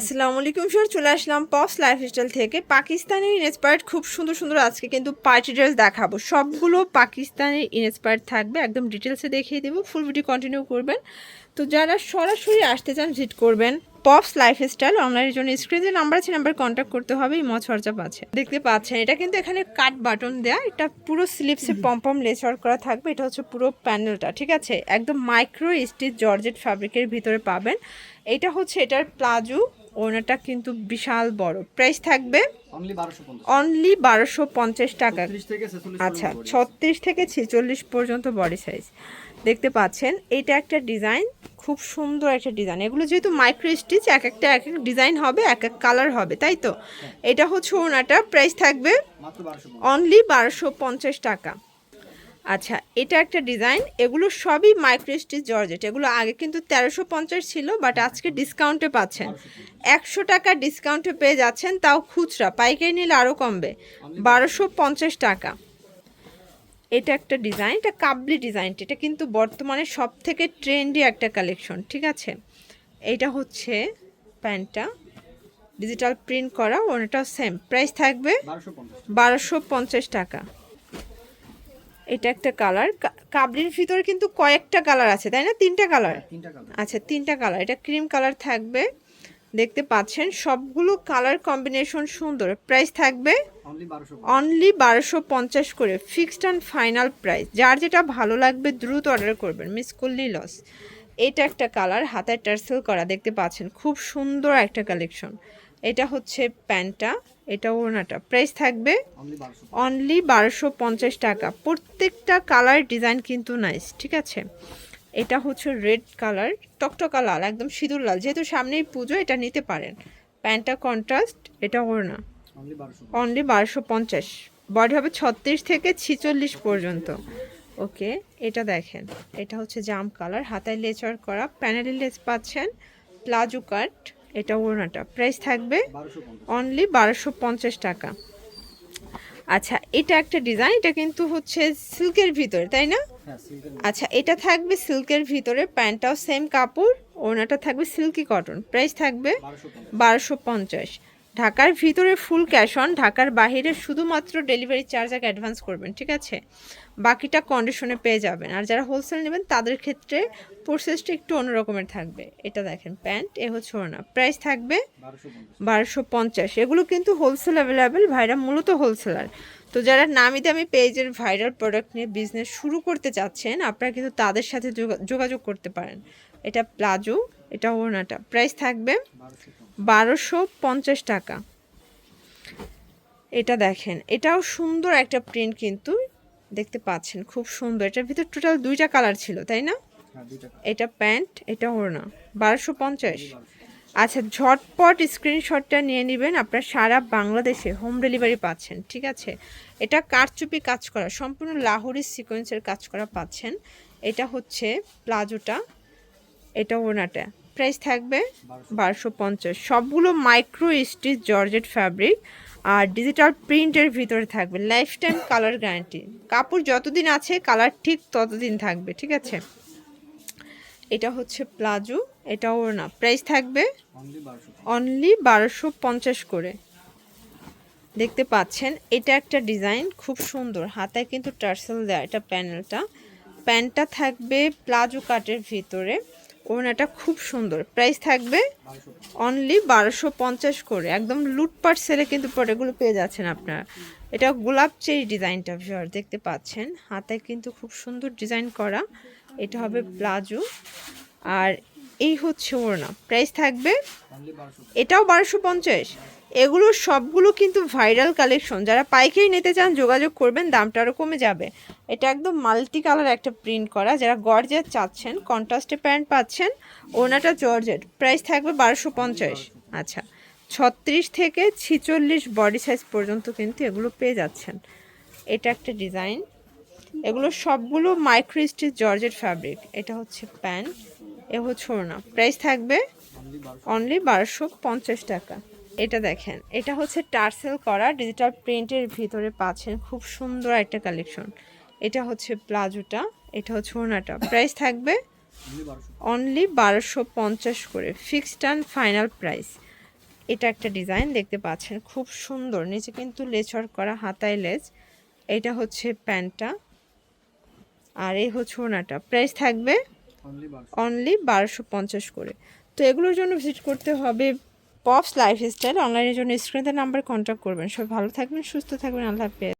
আসসালামু আলাইকুম স্যার চলে আসলাম পপস লাইফস্টাইল থেকে। পাকিস্তানের ইনস্পায়ার্ড খুব সুন্দর সুন্দর আজকে কিন্তু পার্টি ড্রেস দেখাবো। সবগুলো পাকিস্তানের ইনস্পায়ার্ড থাকবে একদম ডিটেলসে দেখিয়ে দেবো ফুল ভিডিও কন্টিনিউ করবেন। তো যারা সরাসরি আসতে চান ভিজিট করবেন পপস লাইফস্টাইল অনলাইনের জন্য। স্ক্রিনে নাম্বার আছে নাম্বার কন্ট্যাক্ট করতে হবে ইমজ হোয়াটসঅ্যাপ আছে। দেখতে পাচ্ছেন এটা কিন্তু এখানে কাট বাটন দেয়া এটা পুরো স্লিপসে পম্পম লেস ওয়ার্ক করা থাকবে এটা হচ্ছে পুরো প্যানেলটা ঠিক আছে? একদম মাইক্রো স্টিচ জর্জেট ফ্যাব্রিকের ভিতরে পাবেন। এটা হচ্ছে এটার প্লাজো ওনাটা কিন্তু বিশাল বড়। প্রাইস থাকবে অনলি বারোশো পঞ্চাশ। টাকা। আচ্ছা ছত্রিশ থেকে ছেচল্লিশ পর্যন্ত বডি সাইজ দেখতে পাচ্ছেন এটা একটা ডিজাইন খুব সুন্দর একটা ডিজাইন এগুলো যেহেতু মাইক্রো স্টিচ এক একটা এক এক ডিজাইন হবে এক এক কালার হবে তাই তো? এটা হচ্ছে ওনাটা প্রাইস থাকবে অনলি বারোশো পঞ্চাশ টাকা। আচ্ছা এটা একটা ডিজাইন এগুলো সবই মাইক্রো স্টিচ জর্জেট এগুলো আগে কিন্তু তেরোশো পঞ্চাশ ছিল বাট আজকে ডিসকাউন্টে পাচ্ছেন। একশো টাকা ডিসকাউন্টে পেয়ে যাচ্ছেন তাও খুচরা পাইকারি নিলে আরও কমবে বারোশো পঞ্চাশ টাকা। এটা একটা ডিজাইন এটা কাবলি ডিজাইনটা এটা কিন্তু বর্তমানে সব থেকে ট্রেন্ডি একটা কালেকশন ঠিক আছে? এইটা হচ্ছে প্যান্টটা ডিজিটাল প্রিন্ট করা ওনাটাও সেম প্রাইস থাকবে বারোশো পঞ্চাশ টাকা। এটা একটা কালার কাবলির ভিতরে কিন্তু কয়েকটা কালার আছে তাই না? তিনটা কালার আচ্ছা তিনটা কালার এটা ক্রিম কালার থাকবে দেখতে পাচ্ছেন। সবগুলো কালার কম্বিনেশন সুন্দর। প্রাইস থাকবে অনলি বারোশো পঞ্চাশ। করে। ফিক্সড অ্যান্ড ফাইনাল প্রাইস যার যেটা ভালো লাগবে দ্রুত অর্ডার করবেন। মিস করলেই লস এটা একটা কালার হাতায় টার্সেল করা দেখতে পাচ্ছেন। খুব সুন্দর একটা কালেকশন এটা হচ্ছে প্যান্টটা এটা ওড়নাটা। প্রাইস থাকবে অনলি বারোশো পঞ্চাশ। টাকা। প্রত্যেকটা কালার ডিজাইন কিন্তু নাইস ঠিক আছে? এটা হচ্ছে রেড কালার টকটকা লাল একদম সিঁদুর লাল। যেহেতু সামনেই পুজো এটা নিতে পারেন। প্যান্টটা কন্ট্রাস্ট এটা ওড়না। অনলি বারোশো অনলি বারোশো পঞ্চাশ। বডি হবে ছত্রিশ থেকে ছিচল্লিশ পর্যন্ত। ওকে এটা দেখেন। এটা হচ্ছে জাম কালার হাতায় লেচার করা। প্যানেলি লেস পাচ্ছেন। প্লাজো কাট এটা ওড়নাটা। প্রাইস থাকবে অনলি বারোশো পঞ্চাশ টাকা। আচ্ছা এটা একটা ডিজাইন এটা কিন্তু হচ্ছে সিল্কের ভিতরে তাই না? হ্যাঁ আচ্ছা এটা থাকবে সিল্কের ভিতরে প্যান্টটাও সেম কাপড় ওড়নাটা থাকবে সিল্কি কটন প্রাইস থাকবে বারোশো পঞ্চাশ। ঢাকার ভিতরে ফুল ক্যাশ অন ঢাকার বাইরে শুধুমাত্র ডেলিভারি চার্জ আগে অ্যাডভান্স করবেন ঠিক আছে? বাকিটা কন্ডিশনে পেয়ে যাবেন। আর যারা হোলসেল নেবেন, তাদের ক্ষেত্রে প্রসেসটা একটু অন্যরকমের থাকবে। এটা দেখেন প্যান্ট এ হচ্ছে ওনা প্রাইস থাকবে বারোশো পঞ্চাশ। এগুলো কিন্তু হোলসেল অ্যাভেলেবেল ভাইরা মূলত হোলসেলার তো যারা নামি দামি পেজের ভাইরাল প্রোডাক্ট নিয়ে বিজনেস শুরু করতে চাচ্ছেন, আপনারা কিন্তু তাদের সাথে যোগা- যোগাযোগ করতে পারেন। এটা প্লাজো, এটা ওড়নাটা। প্রাইস থাকবে বারোশো পঞ্চাশ টাকা। এটা দেখেন, এটাও সুন্দর একটা প্রিন্ট কিন্তু দেখতে পাচ্ছেন খুব সুন্দর। এটার ভিতর টোটাল দুইটা কালার ছিল তাই না? হ্যাঁ এটা প্যান্ট এটা ওড়না বারোশো পঞ্চাশ। আচ্ছা ঝটপট স্ক্রিনশটটা নিয়ে নেবেন আপনার সারা বাংলাদেশে হোম ডেলিভারি পাচ্ছেন ঠিক আছে? এটা কারচুপি কাজ করা সম্পূর্ণ লাহোরি সিকোয়েন্সের কাজ করা পাচ্ছেন। এটা হচ্ছে প্লাজোটা এটা ওড়নাটা। প্রাইস থাকবে বারোশো পঞ্চাশ। সবগুলো মাইক্রো স্টিচ জর্জেট ফ্যাব্রিক আর ডিজিটাল প্রিন্টের ভিতরে থাকবে লাইফ টাইম কালার গ্যারান্টি কাপড় যতদিন আছে কালার ঠিক ততদিন থাকবে, ঠিক আছে? এটা হচ্ছে প্লাজো এটা ওড়না প্রাইস থাকবে অনলি বারোশো পঞ্চাশ করে। দেখতে পাচ্ছেন, এটা একটা ডিজাইন খুব সুন্দর। হাতায় কিন্তু টার্সেল দেওয়া এটা প্যানেলটা প্যান্টটা থাকবে প্লাজো কাটের ভিতরে। ওড়নাটা খুব সুন্দর। প্রাইস থাকবে অনলি বারোশো পঞ্চাশ করে। একদম লুটপাট সেলে কিন্তু পরে এগুলো পেয়ে যাচ্ছেন আপনারা। এটা গোলাপ চেরি ডিজাইনটা ভিওর দেখতে পাচ্ছেন। হাতে কিন্তু খুব সুন্দর ডিজাইন করা। এটা হবে প্লাজো। আর এই হচ্ছে ওড়না। প্রাইস থাকবে এটাও বারোশো পঞ্চাশ। এগুলো সবগুলো কিন্তু ভাইরাল কালেকশন যারা পাইকারি নিতে চান যোগাযোগ করবেন দামটা আরও কমে যাবে। এটা একদম মাল্টি কালার একটা প্রিন্ট করা। যারা গর্জেট চাচ্ছেন কন্ট্রাস্টে প্যান্ট পাচ্ছেন ওনাটা জর্জেট প্রাইস থাকবে বারোশো পঞ্চাশ। আচ্ছা ছত্রিশ থেকে ছিচল্লিশ বডি সাইজ পর্যন্ত কিন্তু এগুলো পেয়ে যাচ্ছেন। এটা একটা ডিজাইন এগুলো সবগুলো মাইক্রো স্টিচ জর্জেট ফ্যাব্রিক এটা হচ্ছে প্যান্ট এ হচ্ছে ওড়না প্রাইস থাকবে অনলি বারোশো পঞ্চাশ টাকা। এটা দেখেন, এটা হচ্ছে টার্সেল করা ডিজিটাল প্রিন্টের ভিতরে পাচ্ছেন খুব সুন্দর একটা কালেকশন এটা হচ্ছে প্লাজোটা, এটা হচ্ছে ওনাটা প্রাইস থাকবে অনলি বারোশো পঞ্চাশ করে ফিক্সড অ্যান্ড ফাইনাল প্রাইস এটা একটা ডিজাইন দেখতে পাচ্ছেন, খুব সুন্দর। নিচে কিন্তু লেচর করা, হাতায় লেজ। এটা হচ্ছে প্যান্টটা। আর এই হচ্ছে ওনাটা প্রাইস থাকবে অনলি বারোশো পঞ্চাশ। করে। তো এগুলোর জন্য ভিজিট করতে হবে পপস লাইফস্টাইল অনলাইনের জন্য স্ক্রিনের নাম্বার কন্ট্যাক্ট করবেন। সব ভালো থাকবেন, সুস্থ থাকবেন। আল্লাহ হাফেজ।